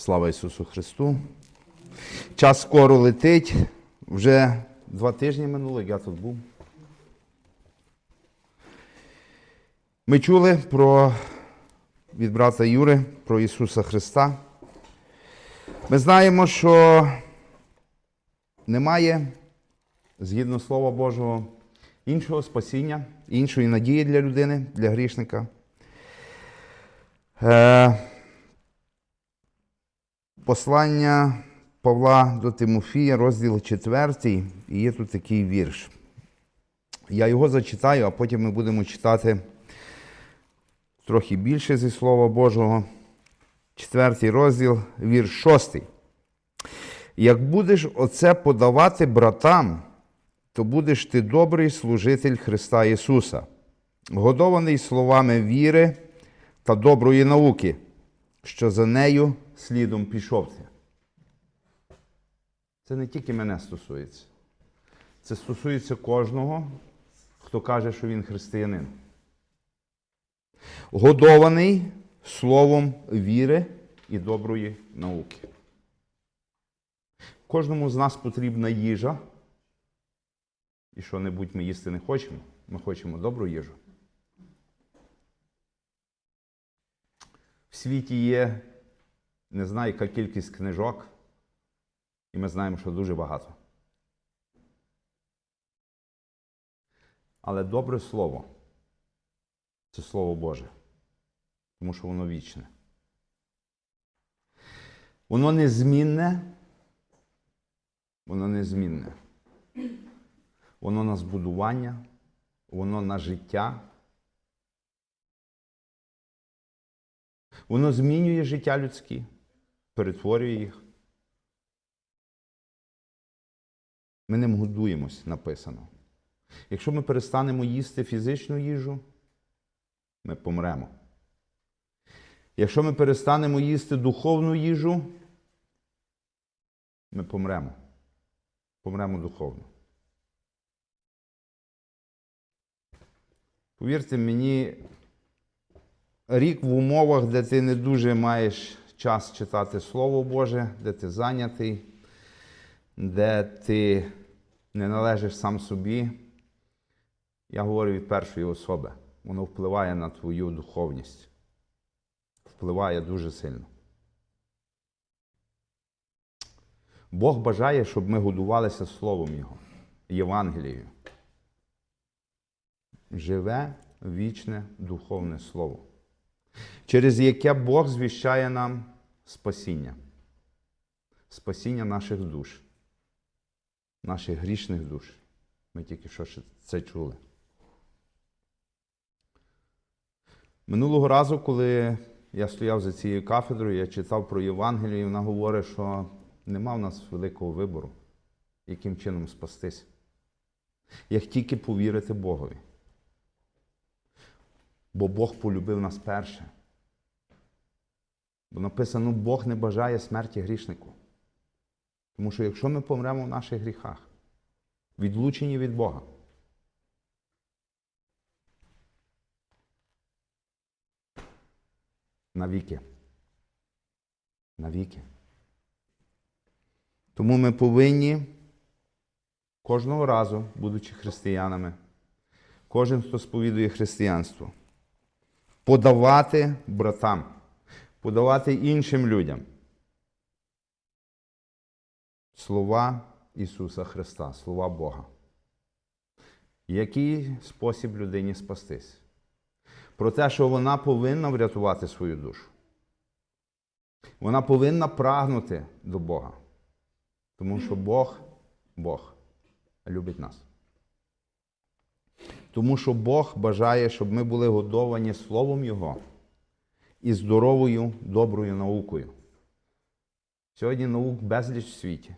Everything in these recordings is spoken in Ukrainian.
Слава Ісусу Христу. Час скоро летить. Вже два тижні минуло, я тут був. Ми чули про, від брата Юри про Ісуса Христа. Ми знаємо, що немає, згідно Слова Божого, іншого спасіння, іншої надії для людини, для грішника. Е, Послання Павла до Тимофія, розділ 4, і є тут такий вірш. Я його зачитаю, а потім ми будемо читати трохи більше зі Слова Божого. Четвертий розділ, вірш шостий. Як будеш оце подавати братам, то будеш ти добрий служитель Христа Ісуса, годований словами віри та доброї науки, що за нею слідом пішов ти. Це не тільки мене стосується. Це стосується кожного, хто каже, що він християнин. Годований словом віри і доброї науки. Кожному з нас потрібна їжа. І що-небудь ми їсти не хочемо. Ми хочемо добру їжу. В світі є не знаю, яка кількість книжок, і ми знаємо, що дуже багато. Але добре слово це Слово Боже, тому що воно вічне. Воно незмінне, воно незмінне. Воно на збудування, воно на життя. Воно змінює життя людське, перетворює їх. Ми ним годуємось, написано. Якщо ми перестанемо їсти фізичну їжу, ми помремо. Якщо ми перестанемо їсти духовну їжу, ми помремо. Помремо духовно. Повірте мені, рік в умовах, де ти не дуже маєш час читати Слово Боже, де ти зайнятий, де ти не належиш сам собі. Я говорю від першої особи. Воно впливає на твою духовність. Впливає дуже сильно. Бог бажає, щоб ми годувалися Словом Його, Євангелією. Живе вічне духовне Слово, через яке Бог звіщає нам спасіння, спасіння наших душ, наших грішних душ. Ми тільки що це чули. Минулого разу, коли я стояв за цією кафедрою, я читав про Євангелію, і вона говорить, що нема в нас великого вибору, яким чином спастись. Як тільки повірити Богові. Бо Бог полюбив нас перше. Бо написано, Бог не бажає смерті грішнику. Тому що якщо ми помремо в наших гріхах, відлучені від Бога, навіки. Навіки. Тому ми повинні кожного разу, будучи християнами, кожен, хто сповідує християнство, подавати братам, подавати іншим людям слова Ісуса Христа, слова Бога. Який спосіб людині спастись? Про те, що вона повинна врятувати свою душу. Вона повинна прагнути до Бога. Тому що Бог, Бог любить нас. Тому що Бог бажає, щоб ми були годовані Словом Його і здоровою, доброю наукою. Сьогодні наук безліч в світі,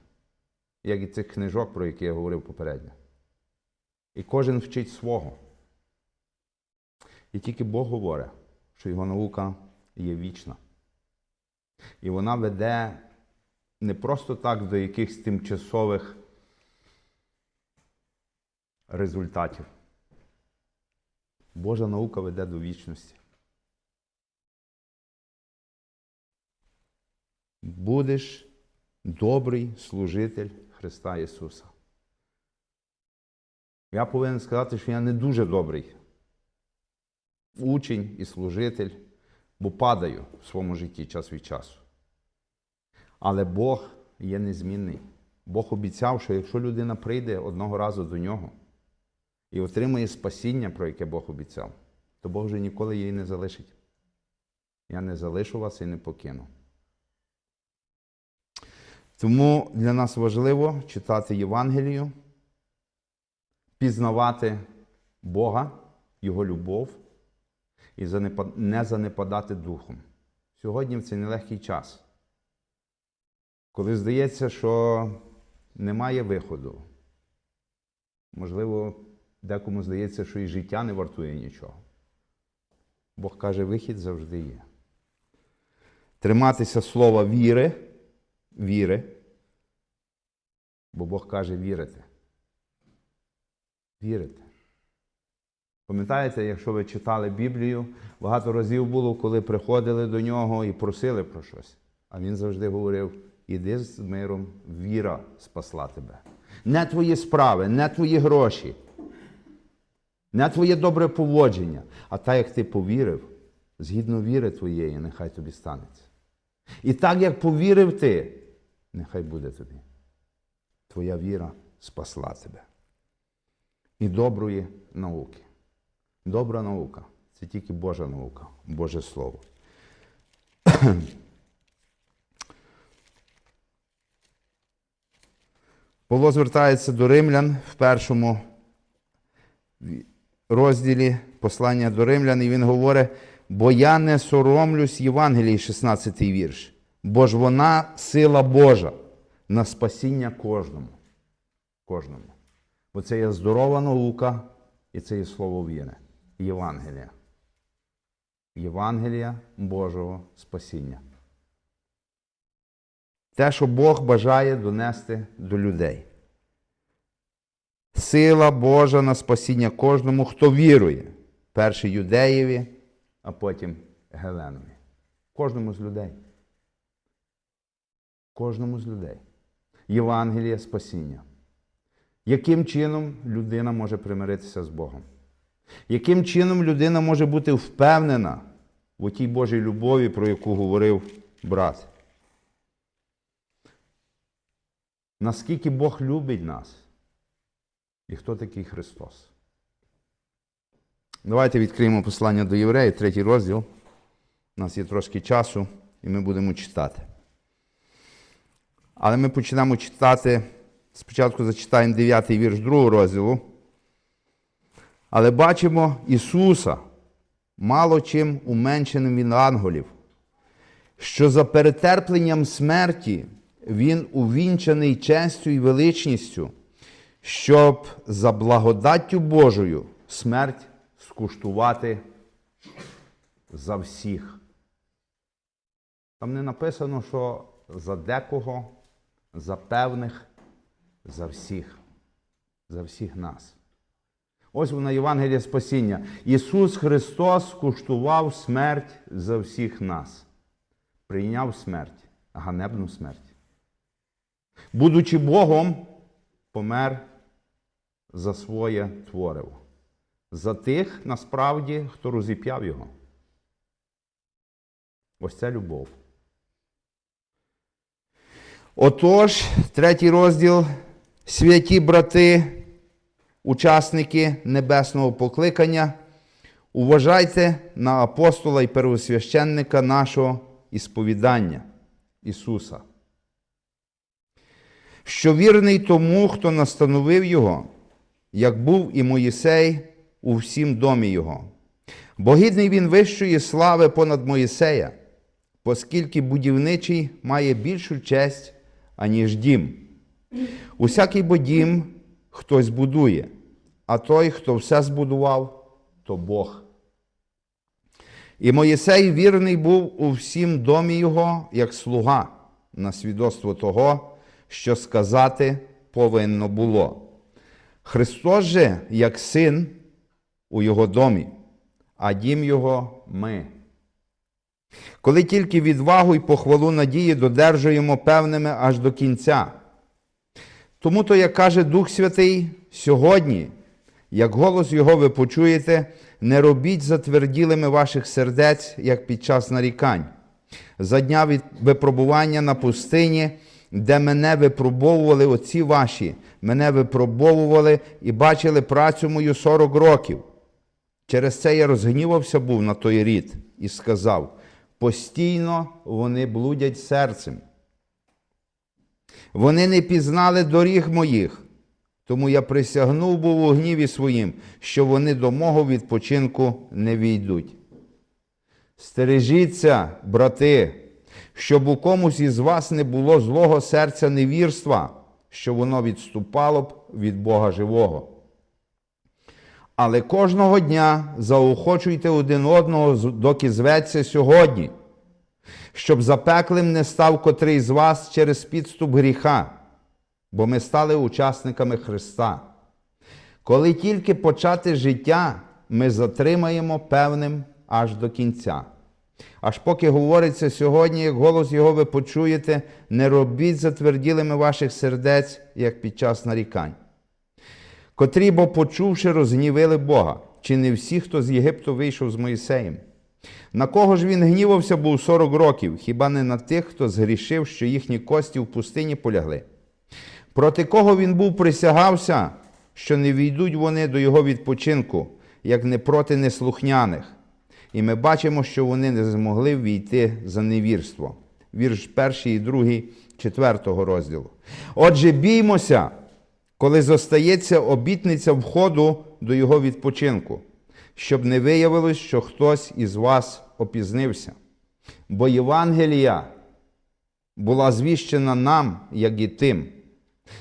як і цих книжок, про які я говорив попередньо. І кожен вчить свого. І тільки Бог говорить, що його наука є вічна. І вона веде не просто так до якихось тимчасових результатів. Божа наука веде до вічності. будеш добрий служитель Христа Ісуса. Я повинен сказати, що я не дуже добрий учень і служитель, бо падаю в своєму житті час від часу. Але Бог є незмінний. Бог обіцяв, що якщо людина прийде одного разу до нього і отримає спасіння, про яке Бог обіцяв, то Бог вже ніколи її не залишить. Я не залишу вас і не покину. Тому для нас важливо читати Євангелію, пізнавати Бога, Його любов і не занепадати духом. Сьогодні в цей нелегкий час, коли здається, що немає виходу. Можливо, декому здається, що і життя не вартує нічого. Бог каже, вихід завжди є. Триматися слова віри, віри, бо Бог каже вірити. Вірити. Пам'ятаєте, якщо ви читали Біблію, багато разів було, коли приходили до нього і просили про щось. А він завжди говорив: іди з миром, віра спасла тебе. Не твої справи, не твої гроші, не твоє добре поводження, а так, як ти повірив, згідно віри твоєї, нехай тобі станеться. І так, як повірив ти, нехай буде тобі. Твоя віра спасла тебе. І доброї науки. Добра наука це тільки Божа наука, Боже Слово. Павло звертається до римлян в першому розділі послання до римлян, і він говорить: бо я не соромлюсь Євангелії, 16 вірш, бо ж вона сила Божа на спасіння кожному. Кожному. Бо це є здорова наука, і це є слово віри. Євангелія. Євангелія Божого спасіння. Те, що Бог бажає донести до людей. Сила Божа на спасіння кожному, хто вірує. Перше юдеєві, а потім Геленові. Кожному з людей. Кожному з людей. Євангелія спасіння. Яким чином людина може примиритися з Богом? Яким чином людина може бути впевнена у тій Божій любові, про яку говорив брат? Наскільки Бог любить нас? І хто такий Христос? Давайте відкриємо послання до євреїв, третій розділ. У нас є трошки часу, і ми будемо читати. Але ми почнемо читати. Спочатку зачитаємо 9 вірш другого розділу. Але бачимо Ісуса мало чим уменшеним від ангелів, що за перетерпленням смерті Він увінчаний честю і величністю, щоб за благодаттю Божою смерть скуштувати за всіх. Там не написано, що за декого, за певних, за всіх, за всіх нас. Ось вона Євангелія спасіння. Ісус Христос скуштував смерть за всіх нас. Прийняв смерть, ганебну смерть. Будучи Богом, помер за своє творив. За тих, насправді, хто розіп'яв його. Ось це любов. Отож, третій розділ. Святі брати, учасники небесного покликання, уважайте на апостола і первосвященника нашого ісповідання Ісуса, що вірний тому, хто настановив Його, як був і Моїсей у всім домі Його. Бо гідний він вищої слави понад Моїсея, оскільки будівничий має більшу честь, аніж дім. Усякий бо дім хтось будує, а той, хто все збудував, то Бог. І Моїсей вірний був у всім домі його, як слуга, на свідоцтво того, що сказати повинно було. Христос же, як син у його домі, а дім його ми. Коли тільки відвагу і похвалу надії додержуємо певними аж до кінця. Тому то, як каже Дух Святий, сьогодні, як голос Його ви почуєте, не робіть затверділими ваших сердець, як під час нарікань. За дня від випробування на пустині, де мене випробовували отці ваші, мене випробовували і бачили працю мою 40 років. Через це я розгнівався був на той рід і сказав: постійно вони блудять серцем. Вони не пізнали доріг моїх, тому я присягнув був у гніві своїм, що вони до мого відпочинку не війдуть. Стережіться, брати, щоб у комусь із вас не було злого серця невірства, що воно відступало б від Бога живого. Але кожного дня заохочуйте один одного, доки зветься сьогодні, щоб запеклим не став котрий з вас через підступ гріха, бо ми стали учасниками Христа. Коли тільки почати життя, ми затримаємо певним аж до кінця. Аж поки говориться сьогодні, як голос Його ви почуєте, не робіть затверділими ваших сердець, як під час нарікань котрі, бо почувши, розгнівили Бога, чи не всі, хто з Єгипту вийшов з Моїсеєм. На кого ж він гнівався був 40 років, хіба не на тих, хто згрішив, що їхні кості в пустині полягли? Проти кого він був присягався, що не війдуть вони до його відпочинку, як не проти неслухняних. І ми бачимо, що вони не змогли війти за невірство. Вірш перший і другий, четвертого розділу. Отже, біймося, коли зостається обітниця входу до його відпочинку, щоб не виявилось, що хтось із вас опізнився. Бо Євангелія була звіщена нам, як і тим,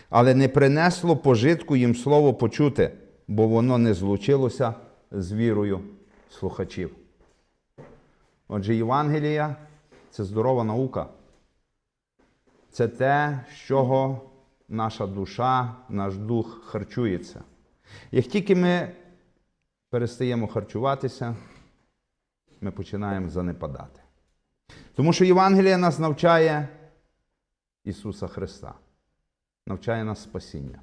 але не принесло пожитку їм слово почути, бо воно не злучилося з вірою слухачів. Отже, Євангелія це здорова наука. Це те, з чого наша душа, наш дух харчується. Як тільки ми перестаємо харчуватися, ми починаємо занепадати. Тому що Євангелія нас навчає Ісуса Христа, навчає нас спасіння.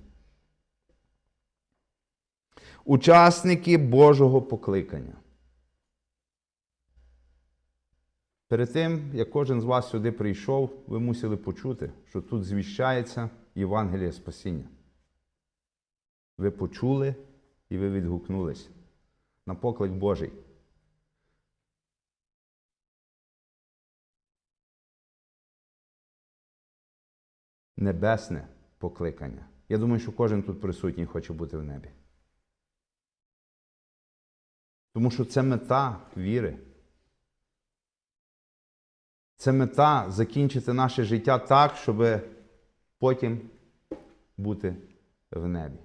Учасники Божого покликання. Перед тим, як кожен з вас сюди прийшов, ви мусили почути, що тут звіщається Євангеліє спасіння. Ви почули і ви відгукнулись на поклик Божий. Небесне покликання. Я думаю, що кожен тут присутній хоче бути в небі. Тому що це мета віри. Це мета закінчити наше життя так, щоб потім бути в небі.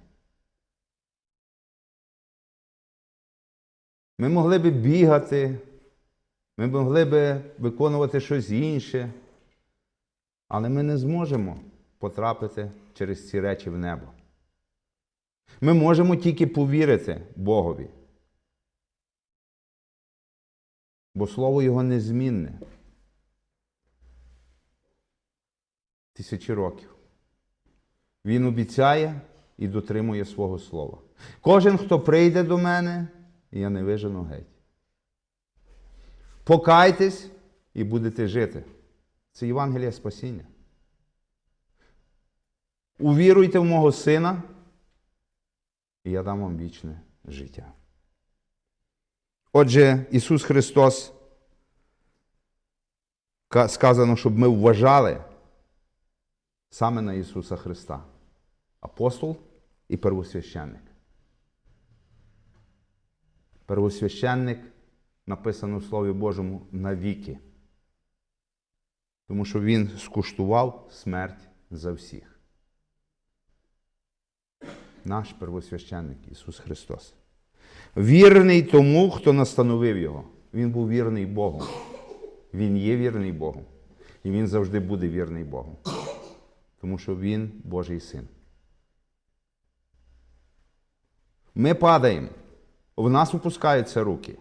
Ми могли би бігати, ми могли би виконувати щось інше, але ми не зможемо потрапити через ці речі в небо. Ми можемо тільки повірити Богові. Бо слово Його незмінне. Тисячі років. Він обіцяє і дотримує свого слова. Кожен, хто прийде до мене, я не вижену геть. Покайтесь і будете жити. Це Євангеліє спасіння. Увіруйте в мого сина, і я дам вам вічне життя. Отже, Ісус Христос сказано, щоб ми вважали саме на Ісуса Христа. Апостол і первосвященник. Первосвященник написано в Слові Божому навіки. Тому що Він скуштував смерть за всіх. Наш первосвященник Ісус Христос. Вірний тому, хто настановив Його. Він був вірний Богу. Він є вірний Богу. І він завжди буде вірний Богу. Тому що Він Божий син. Ми падаємо. В нас опускаються руки.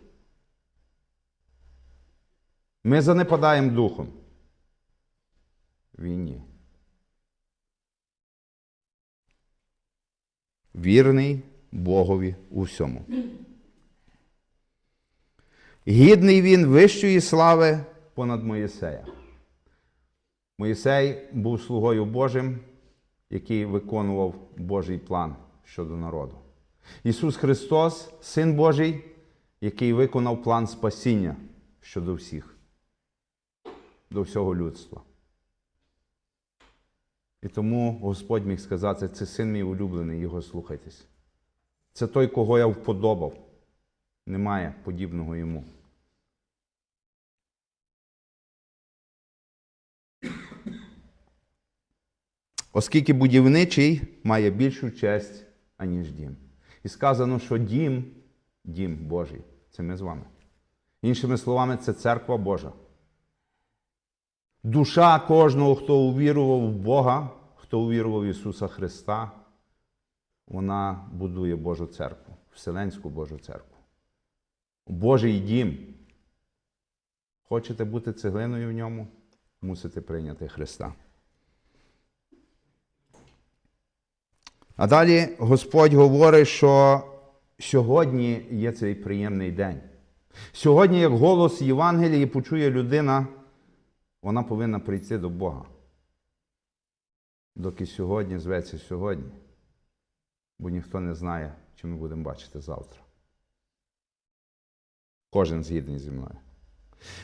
Ми занепадаємо духом. Війні. Вірний Богові у всьому. Гідний він вищої слави понад Моїсея. Моїсей був слугою Божим, який виконував Божий план щодо народу. Ісус Христос, Син Божий, який виконав план спасіння щодо всіх, до всього людства. І тому Господь міг сказати, це син мій улюблений, його слухайтесь. Це той, кого я вподобав. Немає подібного йому. Оскільки будівничий має більшу честь, аніж дім. І сказано, що дім, дім Божий, це ми з вами. Іншими словами, це церква Божа. Душа кожного, хто увірував в Бога, хто увірував в Ісуса Христа, вона будує Божу церкву, Вселенську Божу церкву. Божий дім. Хочете бути цеглиною в ньому, мусите прийняти Христа. А далі Господь говорить, що сьогодні є цей приємний день. Сьогодні, як голос Євангелії почує людина, вона повинна прийти до Бога. Доки сьогодні зветься сьогодні, бо ніхто не знає, чи ми будемо бачити завтра. Кожен згідний зі мною.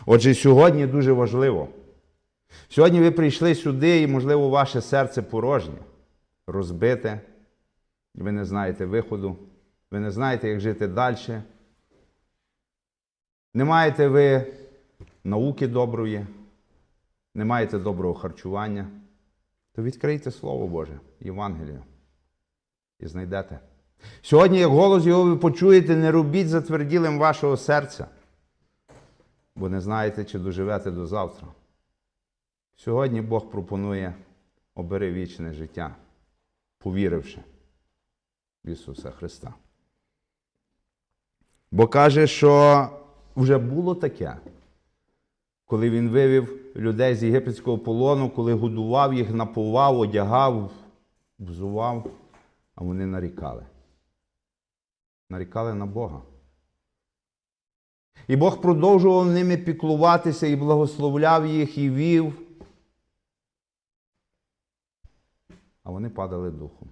Отже, сьогодні дуже важливо. Сьогодні ви прийшли сюди, і, можливо, ваше серце порожнє, розбите, ви не знаєте виходу, ви не знаєте, як жити далі. Не маєте ви науки доброї, не маєте доброго харчування, то відкрийте Слово Боже, Євангелію, і знайдете. Сьогодні, як голос його ви почуєте, не робіть затверділим вашого серця, бо не знаєте, чи доживете до завтра. Сьогодні Бог пропонує обери вічне життя, повіривши Ісуса Христа. Бо каже, що вже було таке, коли Він вивів людей з єгипетського полону, коли годував їх, напував, одягав, взував, а вони нарікали. Нарікали на Бога. І Бог продовжував ними піклуватися і благословляв їх і вів. А вони падали духом.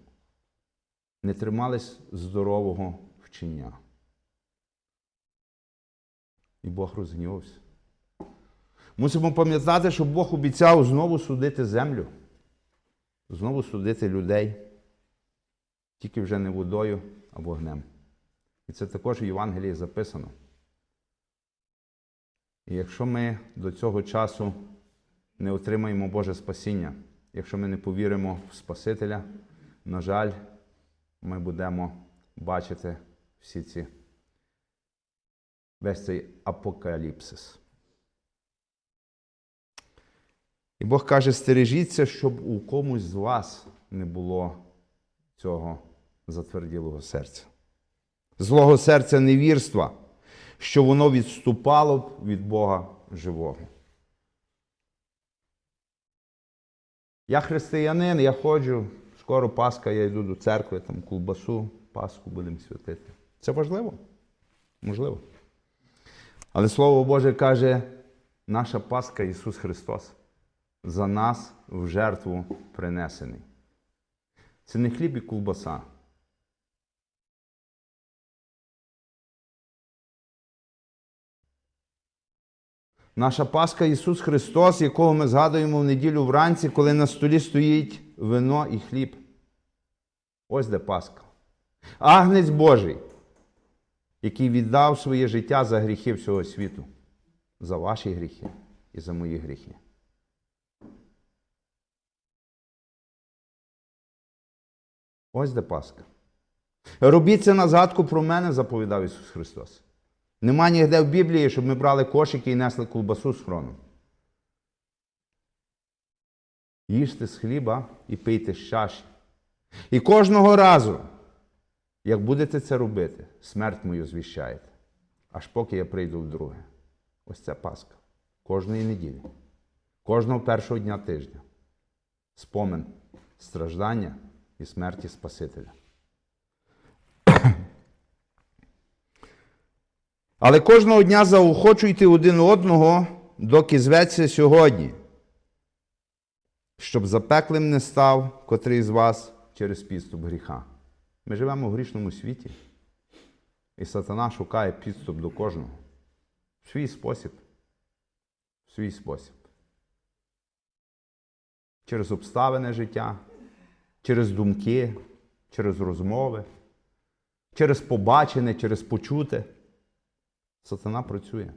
Не тримались здорового вчення. І Бог розгнівався. Мусимо пам'ятати, що Бог обіцяв знову судити землю, знову судити людей, тільки вже не водою а вогнем. І це також в Євангелії записано. І якщо ми до цього часу не отримаємо Боже спасіння, якщо ми не повіримо в Спасителя, на жаль, ми будемо бачити всі ці весь цей апокаліпсис. І Бог каже: стережіться, щоб у комусь з вас не було цього затверділого серця. Злого серця невірства, що воно відступало б від Бога живого. Я християнин, я ходжу, скоро Пасха, я йду до церкви, там колбасу, Пасху будемо святити. Це важливо? Можливо. Але Слово Боже каже, наша Пасха Ісус Христос за нас в жертву принесений. Це не хліб і ковбаса. Наша Пасха Ісус Христос, якого ми згадуємо в неділю вранці, коли на столі стоїть вино і хліб. Ось де Пасха. Агнець Божий, який віддав своє життя за гріхи всього світу, за ваші гріхи і за мої гріхи. Ось де Пасха. Робіть це на згадку про мене, заповідав Ісус Христос. Нема ніде в Біблії, щоб ми брали кошики і несли ковбасу з хроном. Їжте з хліба і пийте з чаші. І кожного разу, як будете це робити, смерть мою звіщаєте, аж поки я прийду вдруге. Ось це Пасха. кожної неділі, кожного першого дня тижня. Спомин страждання і смерті Спасителя. Але кожного дня заохочуйте один одного, доки зветься сьогодні, щоб запеклим не став котрий з вас через підступ гріха. Ми живемо в грішному світі, і сатана шукає підступ до кожного. В свій спосіб. В свій спосіб. Через обставини життя, через думки, через розмови, через побачене, через почуте. Сатана працює.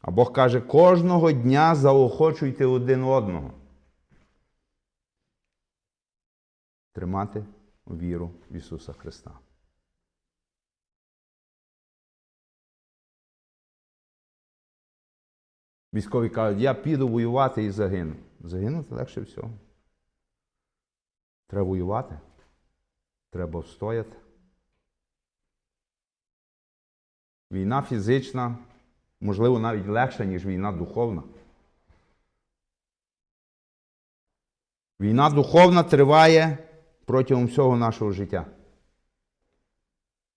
А Бог каже, кожного дня заохочуйте один одного. Тримати віру в Ісуса Христа. Військові кажуть, я піду воювати і загину. Загинути легше всього. Треба воювати. Треба встояти. Війна фізична, можливо, навіть легша, ніж війна духовна. Війна духовна триває протягом всього нашого життя.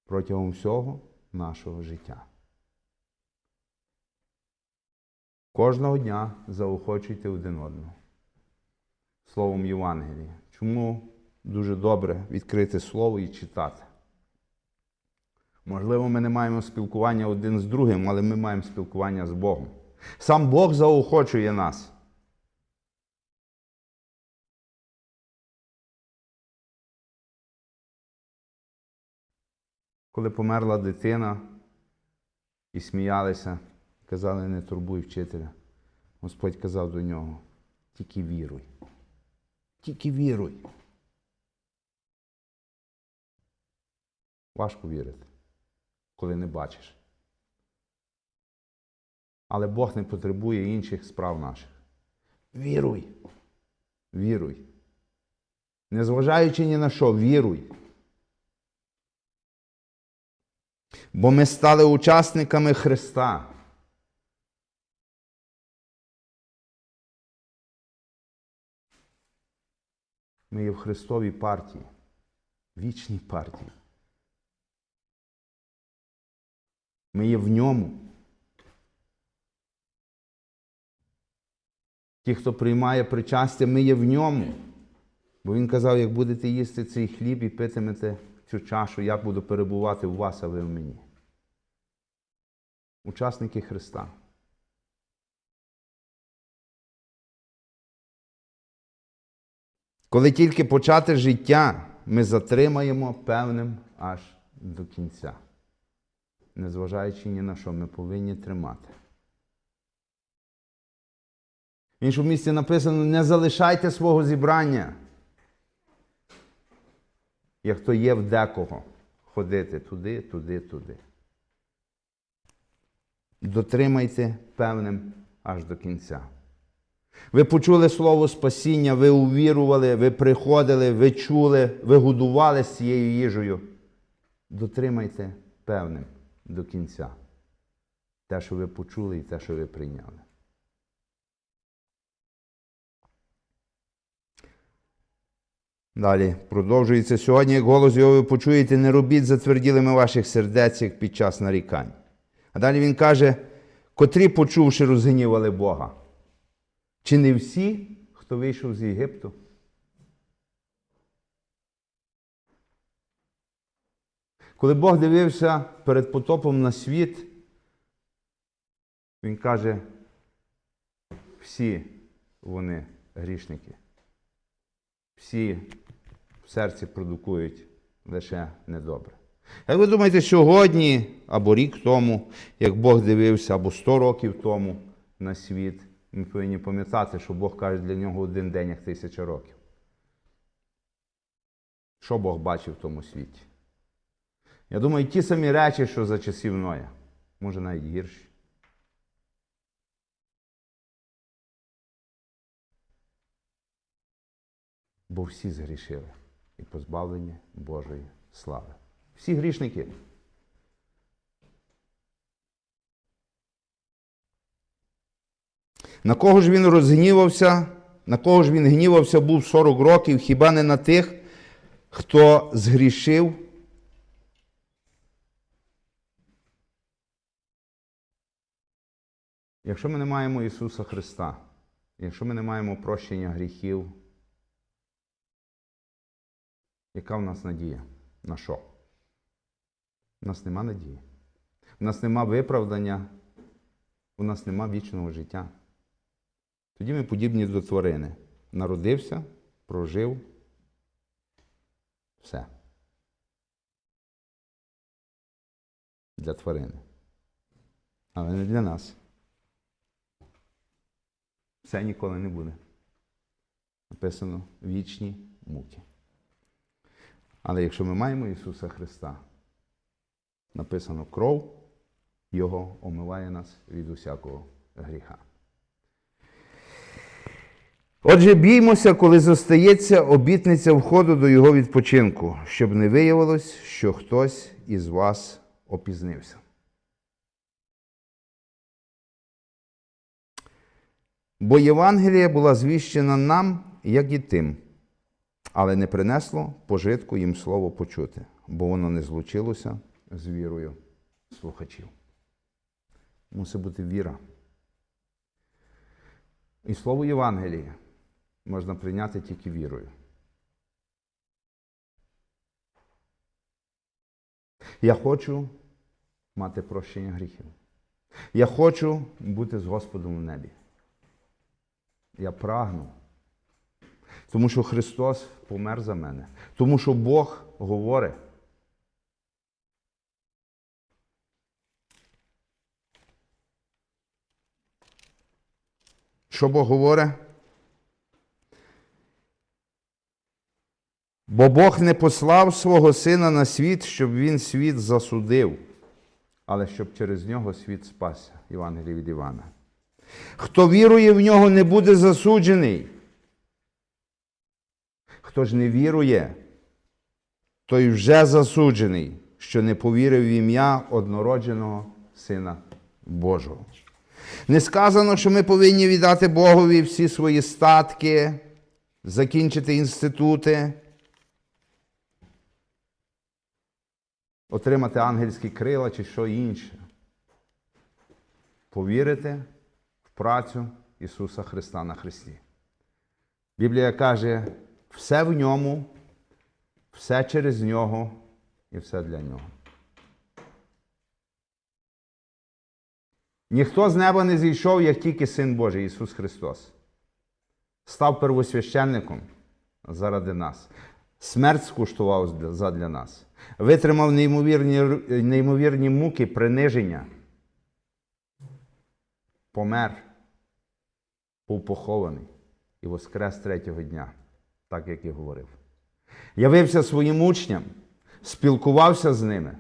Протягом всього нашого життя. Кожного дня заохочуйте один одного. Словом Євангелії. Чому дуже добре відкрити слово і читати? Можливо, ми не маємо спілкування один з другим, але ми маємо спілкування з Богом. Сам Бог заохочує нас. Коли померла дитина і сміялися, казали, не турбуй вчителя. Господь казав до нього, тільки віруй. Тільки віруй. Важко вірити, коли не бачиш. Але Бог не потребує інших справ наших. Віруй. Віруй. Незважаючи ні на що, віруй. Бо ми стали учасниками Христа. Ми є в Христовій партії, вічній партії. Ми є в ньому. Ті, хто приймає причастя, ми є в ньому. Бо він казав, як будете їсти цей хліб і питимете цю чашу, я буду перебувати у вас, а ви в мені. Учасники Христа. Коли тільки почати життя, ми затримаємо певним аж до кінця. Незважаючи ні на що, ми повинні тримати. В іншому місці написано: не залишайте свого зібрання. Як то є в декого ходити туди, туди, туди. Дотримайте певним аж до кінця. Ви почули слово спасіння, ви увірували, ви приходили, ви чули, ви годували з цією їжею. Дотримайте певним до кінця. Те, що ви почули і те, що ви прийняли. Далі продовжується сьогодні, як голос його ви почуєте, не робіть затверділими ваших сердець, як під час нарікань. А далі він каже, котрі, почувши, розгнівали Бога. Чи не всі, хто вийшов з Єгипту? Коли Бог дивився перед потопом на світ, Він каже, всі вони грішники. Всі в серці продукують лише недобре. Як ви думаєте, сьогодні, або рік тому, як Бог дивився, або сто років тому на світ, ми повинні пам'ятати, що Бог каже для нього один день, як тисяча років. Що Бог бачив в тому світі? Я думаю, ті самі речі, що за часів Ноя, може навіть гірші. Бо всі згрішили і позбавлені Божої слави. Всі грішники. На кого ж він розгнівався? На кого ж він гнівався був 40 років, хіба не на тих, хто згрішив? Якщо ми не маємо Ісуса Христа, якщо ми не маємо прощення гріхів, яка в нас надія? На що? У нас нема надії. У нас нема виправдання, у нас нема вічного життя. Тоді ми подібні до тварини. Народився, прожив. Все. Для тварини. Але не для нас. Все ніколи не буде. Написано вічні муки. Але якщо ми маємо Ісуса Христа, написано кров, Його омиває нас від усякого гріха. Отже, біймося, коли зостається обітниця входу до Його відпочинку, щоб не виявилось, що хтось із вас опізнився. Бо Євангелія була звіщена нам, як і тим, але не принесло пожитку їм слово почути, бо воно не злучилося з вірою слухачів. Мусить бути віра. І слово Євангелія можна прийняти тільки вірою. Я хочу мати прощення гріхів. Я хочу бути з Господом в небі. Я прагну. Тому що Христос помер за мене. Тому що Бог говорить. Що Бог говорить? Бо Бог не послав свого Сина на світ, щоб Він світ засудив, але щоб через нього світ спасся. Євангеліє від Івана. Хто вірує в нього, не буде засуджений. Хто ж не вірує, той вже засуджений, що не повірив в ім'я однородженого Сина Божого. Не сказано, що ми повинні віддати Богові всі свої статки, закінчити інститути, отримати ангельські крила чи що інше. Повірити працю Ісуса Христа на Христі. Біблія каже, все в ньому, все через нього і все для нього. Ніхто з неба не зійшов, як тільки Син Божий Ісус Христос. Став первосвященником заради нас. Смерть скуштував задля нас. Витримав неймовірні, неймовірні муки, приниження. Помер, був похований і воскрес третього дня, так як і говорив. Явився своїм учням, спілкувався з ними,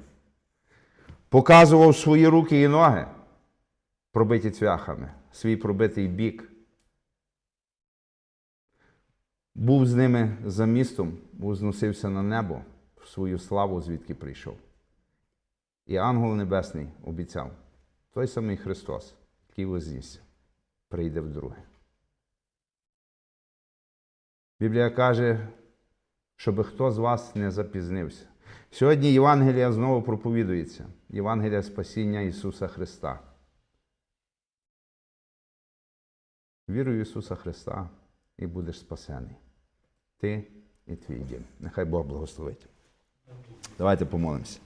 показував свої руки і ноги пробиті цвяхами, свій пробитий бік. Був з ними за містом, возносився на небо в свою славу, звідки прийшов. І ангел Небесний обіцяв, той самий Христос, який вознісся, прийде вдруге. Біблія каже, щоб хто з вас не запізнився. Сьогодні Євангелія знову проповідується, Євангелія спасіння Ісуса Христа. Віруй в Ісуса Христа і будеш спасений. Ти і твій дім. Нехай Бог благословить. Давайте помолимося.